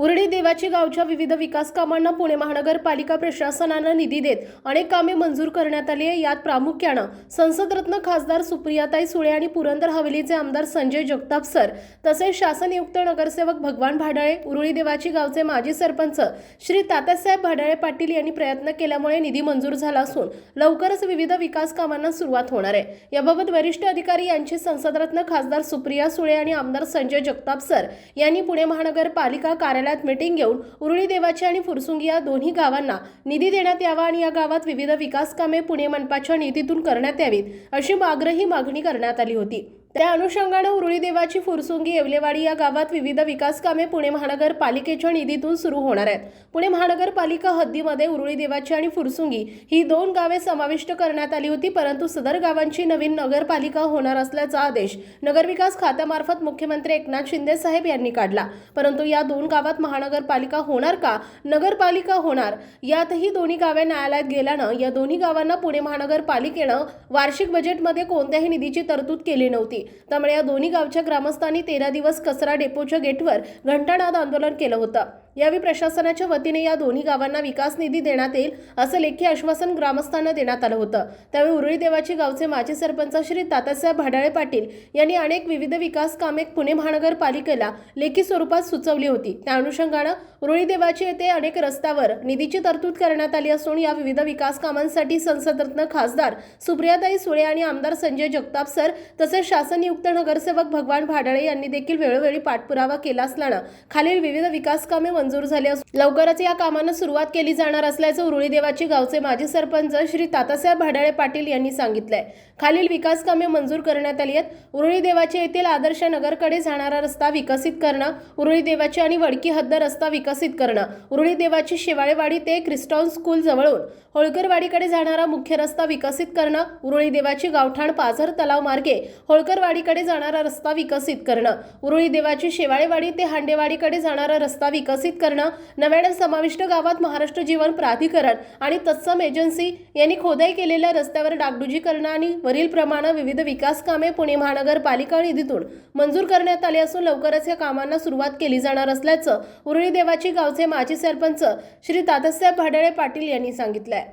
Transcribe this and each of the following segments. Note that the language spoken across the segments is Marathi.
उरडी देवाची गावच्या विविध विकास कामांना पुणे महानगरपालिका प्रशासनानं निधी देत अनेक कामे मंजूर करण्यात आली आहे. यात प्रामुख्यानं संसदरत्न खासदार सुप्रियाताई सुळे आणि पुरंदर हवेलीचे आमदार संजय जगताप सर तसेच शासनयुक्त नगरसेवक भगवान भाडाळे उरुळी देवाची गावचे माजी सरपंच श्री तात्यासाहेब भाडाळे पाटील यांनी प्रयत्न केल्यामुळे निधी मंजूर झाला असून लवकरच विविध विकास कामांना सुरुवात होणार आहे. याबाबत वरिष्ठ अधिकारी यांची संसदरत्न खासदार सुप्रिया सुळे आणि आमदार संजय जगताप सर यांनी पुणे महानगरपालिका कार्यालय कार्यालयात मिटिंग घेऊन उरुळी देवाची आणि फुरसुंगी या दोन्ही गावांना निधी देण्यात यावा आणि या गावात विविध विकास कामे पुणे मनपाच्या निधीतून करण्यात यावीत अशी आग्रही मागणी करण्यात आली होती. त्या अनुषंगानं उरुळी देवाची फुरसुंगी येवलेवाडी या गावात विविध विकास कामे पुणे महानगरपालिकेच्या निधीतून सुरू होणार आहेत. पुणे महानगरपालिका हद्दीमध्ये उरुळी देवाची आणि फुरसुंगी ही दोन गावे समाविष्ट करण्यात आली होती परंतु सदर गावांची नवीन नगरपालिका होणार असल्याचा आदेश नगरविकास खात्यामार्फत मुख्यमंत्री एकनाथ शिंदे साहेब यांनी काढला. परंतु या दोन गावात महानगरपालिका होणार का नगरपालिका होणार यातही दोन्ही गावे न्यायालयात गेल्यानं या दोन्ही गावांना पुणे महानगरपालिकेनं वार्षिक बजेटमध्ये कोणत्याही निधीची तरतूद केली नव्हती. त्यामुळे या दोन्ही गावच्या ग्रामस्थांनी तेरा दिवस कचरा डेपोच्या गेटवर घंटानाद आंदोलन केलं होतं. यावेळी प्रशासनाच्या वतीने या दोन्ही गावांना विकास निधी देण्यात येईल असं लेखी आश्वासन ग्रामस्थांना देण्यात आलं होतं. त्यावेळी उरळी देवाची गावचे माजी सरपंच श्री तातासाहेब भाडाळे पाटील यांनी अनेक विविध विकास कामे पुणे महानगरपालिकेला लेखी स्वरूपात सुचवली होती. त्या अनुषंगानं उरळी देवाची येथे अनेक रस्त्यावर निधीची तरतूद करण्यात आली असून या विविध विकास कामांसाठी संसदरत्न खासदार सुप्रियाताई सुळे आणि आमदार संजय जगताप सर तसेच शासनयुक्त नगरसेवक भगवान भाडळे यांनी देखील वेळोवेळी पाठपुरावा केला असताना खालील विविध विकास कामे मंजूर झाली असून लवकरच या कामांना सुरुवात केली जाणार असल्याचं उरुळी देवाची गावचे माजी सरपंच श्री तातासाहेब भाडाळे पाटील यांनी सांगितलंय. खालील विकास कामे मंजूर करण्यात आली आहेत. उरुळीदेवाचे येथील आदर्श नगरकडे जाणारा रस्ता विकसित करणं उरुळी देवाची आणि वडकी हद्द रस्ता विकसित करणं उरुळी देवाची शेवाळेवाडी ते क्रिस्टॉन स्कूल जवळून होळकरवाडीकडे जाणारा मुख्य रस्ता विकसित करणं उरुळी देवाची गावठाण पाझर तलाव मार्गे होळकर होळकरवाडीकडे जाणारा रस्ता विकसित करणं. उरुळी देवाची शेवाळेवाडी ते हांडेवाडीकडे जाणारा रस्ता विकसित करणं नव्याने समाविष्ट गावात महाराष्ट्र जीवन प्राधिकरण आणि तत्सम एजन्सी यांनी खोदाई केलेल्या रस्त्यावर डागडुजी करणं आणि वरील प्रमाणे विविध विकास कामे पुणे महानगरपालिका निधीतून मंजूर करण्यात आली असून लवकरच या कामांना सुरुवात केली जाणार असल्याचं उरुळी देवाची गावचे माजी सरपंच श्री तातस्य भाडळे पाटील यांनी सांगितलंय.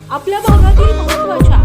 आपल्या भागातील महत्त्वाच्या